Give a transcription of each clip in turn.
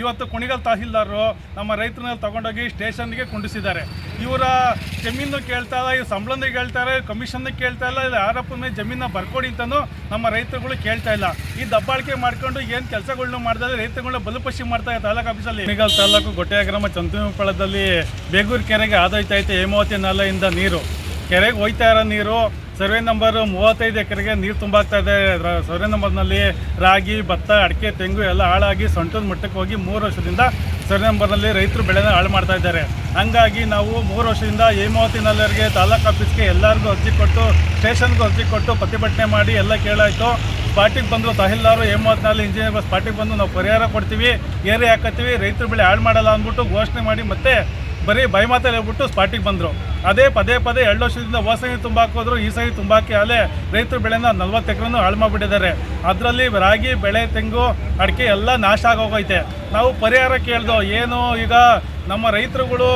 ಇವತ್ತು ಕುಣಿಗಲ್ ತಹಸೀಲ್ದಾರರು ನಮ್ಮ ರೈತರನ್ನ ತಗೊಂಡೋಗಿ ಸ್ಟೇಷನ್ಗೆ ಕುಂಡಿಸಿದ್ದಾರೆ. ಇವರ ಜಮೀನು ಕೇಳ್ತಾ ಇಲ್ಲ ಇವ್ರು ಸಂಬಳನ ಕೇಳ್ತಾರೆ ಕಮಿಷನ್ ಕೇಳ್ತಾ ಇಲ್ಲ ಇಲ್ಲ ಯಾರಪ್ಪ ಮೇಲೆ ಜಮೀನ ಬರ್ಕೊಡಿ ಅಂತಲೂ ನಮ್ಮ ರೈತರುಗಳು ಕೇಳ್ತಾ ಇಲ್ಲ. ಈ ದಬ್ಬಾಳಿಕೆ ಮಾಡ್ಕೊಂಡು ಏನು ಕೆಲಸಗಳನ್ನ ಮಾಡಿದ್ರೆ ರೈತರುಗಳನ್ನ ಬಲಪಶಿ ಮಾಡ್ತಾ ಇದೆ ತಾಲೂಕು ಆಫೀಸಲ್ಲಿ. ಕುಣಿಗಲ್ ತಾಲೂಕು ಗೊಟ್ಟೆಯ ಗ್ರಾಮ ಚಂದ್ರಪಳದಲ್ಲಿ ಬೇಗೂರು ಕೆರೆಗೆ ಆದೋಯ್ತಾ ಐತೆ ಹೇಮಾವತಿ ನಾಲೆಯಿಂದ ನೀರು. ಕೆರೆಗೆ ಹೋಯ್ತಾ ಇರೋ ನೀರು ಸರ್ವೆ ನಂಬರ್ ಮೂವತ್ತೈದು ಎಕರೆಗೆ ನೀರು ತುಂಬಾಗ್ತಾ ಇದೆ. ಸರ್ವೆ ನಂಬರ್ನಲ್ಲಿ ರಾಗಿ, ಭತ್ತ, ಅಡಿಕೆ, ತೆಂಗು ಎಲ್ಲ ಹಾಳಾಗಿ ಸೊಂಟದ ಮಟ್ಟಕ್ಕೆ ಹೋಗಿ ಮೂರು ವರ್ಷದಿಂದ ಸರ್ವೆ ನಂಬರ್ನಲ್ಲಿ ರೈತರು ಬೆಳೆನ ಹಾಳು ಮಾಡ್ತಾ ಇದ್ದಾರೆ. ಹಂಗಾಗಿ ನಾವು ಮೂರು ವರ್ಷದಿಂದ ಹೇಮಾವತಿ ನಲ್ಲರಿಗೆ ತಾಲೂಕು ಆಫೀಸ್ಗೆ ಎಲ್ಲರಿಗೂ ಅರ್ಜಿ ಕೊಟ್ಟು, ಸ್ಟೇಷನ್ಗೂ ಅರ್ಜಿ ಕೊಟ್ಟು ಪ್ರತಿಭಟನೆ ಮಾಡಿ ಎಲ್ಲ ಕೇಳಾಯಿತು. ಪಾರ್ಟಿಗೆ ಬಂದರು ತಹಿಲ್ದಾರು ಹೇಮಾವತಿನಲ್ಲಿ ಇಂಜಿನಿಯರ್ ಪಾರ್ಟಿಗೆ ಬಂದು ನಾವು ಪರಿಹಾರ ಕೊಡ್ತೀವಿ ಏರಿ ಹಾಕತ್ತೀವಿ, ರೈತರು ಬೆಳೆ ಹಾಳು ಮಾಡಲ್ಲ ಅಂದ್ಬಿಟ್ಟು ಘೋಷಣೆ ಮಾಡಿ ಮತ್ತೆ ಬರೀ ಬೈ ಮಾತಲ್ಲಿ ಹೇಳ್ಬಿಟ್ಟು ಸ್ಪಾಟಿಗೆ ಬಂದರು. ಅದೇ ಪದೇ ಪದೇ ಎರಡು ವರ್ಷದಿಂದ ಹೋದ ಸಹಿ ತುಂಬಾಕೋದ್ರು, ಈ ಸರಿ ತುಂಬಾಕಿ ಅಲ್ಲೇ ರೈತರು ಬೆಳೆನ ನಲ್ವತ್ತು ಎಕರೆನೂ ಹಾಳು ಮಾಡಿಬಿಟ್ಟಿದ್ದಾರೆ. ಅದರಲ್ಲಿ ರಾಗಿ, ಬೆಳೆ, ತೆಂಗು, ಅಡಿಕೆ ಎಲ್ಲ ನಾಶ ಆಗೋಗೈತೆ. ನಾವು ಪರಿಹಾರ ಕೇಳ್ದೋ, ಏನು ಈಗ ನಮ್ಮ ರೈತರುಗಳು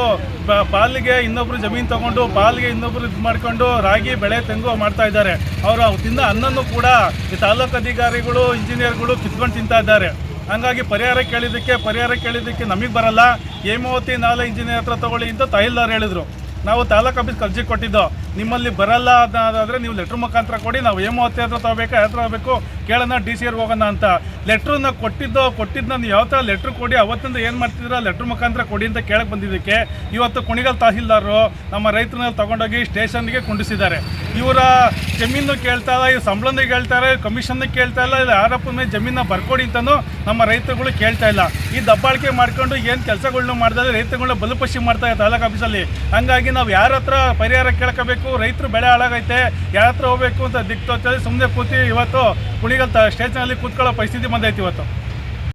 ಪಾಲಿಗೆ ಇನ್ನೊಬ್ರು ಜಮೀನು ತಗೊಂಡು, ಪಾಲಿಗೆ ಇನ್ನೊಬ್ರು ಇದು ಮಾಡ್ಕೊಂಡು ರಾಗಿ, ಬೆಳೆ, ತೆಂಗು ಮಾಡ್ತಾ ಇದ್ದಾರೆ. ಅವರು ತಿನ್ನೋ ಅನ್ನನ್ನು ಕೂಡ ಈ ತಾಲೂಕು ಅಧಿಕಾರಿಗಳು ಇಂಜಿನಿಯರ್ಗಳು ಕಿತ್ಕೊಂಡು ತಿಂತಾ ಇದ್ದಾರೆ. ಹಂಗಾಗಿ ಪರಿಹಾರ ಕೇಳಿದ್ದಕ್ಕೆ ಪರಿಹಾರ ಕೇಳಿದ್ದಕ್ಕೆ ನಮಗೆ ಬರಲ್ಲ. ಹೇಮಾವತಿ ನಾಲೆ ಇಂಜಿನಿಯರ್ ಹತ್ರ ತಗೊಳ್ಳಿ ಅಂತ ತಹೀಲ್ದಾರ್ ಹೇಳಿದ್ರು. ನಾವು ತಾಲೂಕು ಆಫೀಸ್ ಅರ್ಜಿ ಕೊಟ್ಟಿದ್ದು. ನಿಮ್ಮಲ್ಲಿ ಬರಲ್ಲ ಅದಾದರೆ ನೀವು ಲೆಟ್ರ್ ಮುಖಾಂತರ ಕೊಡಿ, ನಾವು ಹೇಮಾವತಿ ಹತ್ರ ತಗೋಬೇಕಾ ಯಾವ ಹೋಗಬೇಕು ಕೇಳೋಣ, ಡಿ ಸಿ ಹೋಗೋಣ ಅಂತ. ಲೆಟ್ರನ್ನ ಕೊಟ್ಟಿದ್ದು ಕೊಟ್ಟಿದ್ದು ನೀವು ಯಾವ ಥರ ಲೆಟ್ರ್ ಕೊಡಿ, ಅವತ್ತಿಂದ ಏನು ಮಾಡ್ತಿದ್ದೀರಾ ಲೆಟ್ರ್ ಮುಖಾಂತರ ಕೊಡಿ ಅಂತ ಕೇಳಕ್ಕೆ ಬಂದಿದ್ದಕ್ಕೆ. ಇವತ್ತು ಕುಣಿಗಲ್ ತಹಸೀಲ್ದಾರರು ನಮ್ಮ ರೈತರನ್ನ ತಗೊಂಡೋಗಿ ಸ್ಟೇಷನ್ಗೆ ಕುಂಡಿಸಿದ್ದಾರೆ. ಇವರ ಜಮೀನು ಕೇಳ್ತಾ ಇಲ್ಲ, ಇವ್ರು ಸಂಬಳನ ಕೇಳ್ತಾರೆ ಕಮಿಷನ್ ಕೇಳ್ತಾ ಇಲ್ಲ ಇಲ್ಲ ಯಾರಪ್ಪ ಮೇಲೆ ಜಮೀನ ಬರ್ಕೊಡಿ ಅಂತಲೂ ನಮ್ಮ ರೈತರುಗಳು ಕೇಳ್ತಾ ಇಲ್ಲ. ಈ ದಬ್ಬಾಳಿಕೆ ಮಾಡ್ಕೊಂಡು ಏನು ಕೆಲಸಗಳನ್ನ ಮಾಡಿದ್ರೆ ರೈತರುಗಳನ್ನ ಬಲಪಶಿ ಮಾಡ್ತಾ ಇದೆ ತಾಲೂಕು ಆಫೀಸಲ್ಲಿ ಹಂಗಾಗಿ ನಾವು ಯಾರ ಹತ್ರ ಪರಿಹಾರ ಕೇಳ್ಕೋಬೇಕು ರೈತರು ಬೆಳೆ ಹಾಳಾಗೈತೆ, ಯಾರ ಹತ್ರ ಹೋಗ್ಬೇಕು ಅಂತ ದಿಕ್ಕು ಸುಮ್ಮನೆ ಕೂತಿ ಇವತ್ತು ಕುಣಿಗಲ್ ತ ಸ್ಟೇಷನಲ್ಲಿ ಕೂತ್ಕೊಳ್ಳೋ ಪರಿಸ್ಥಿತಿ ಬಂದೈತಿ ಇವತ್ತು.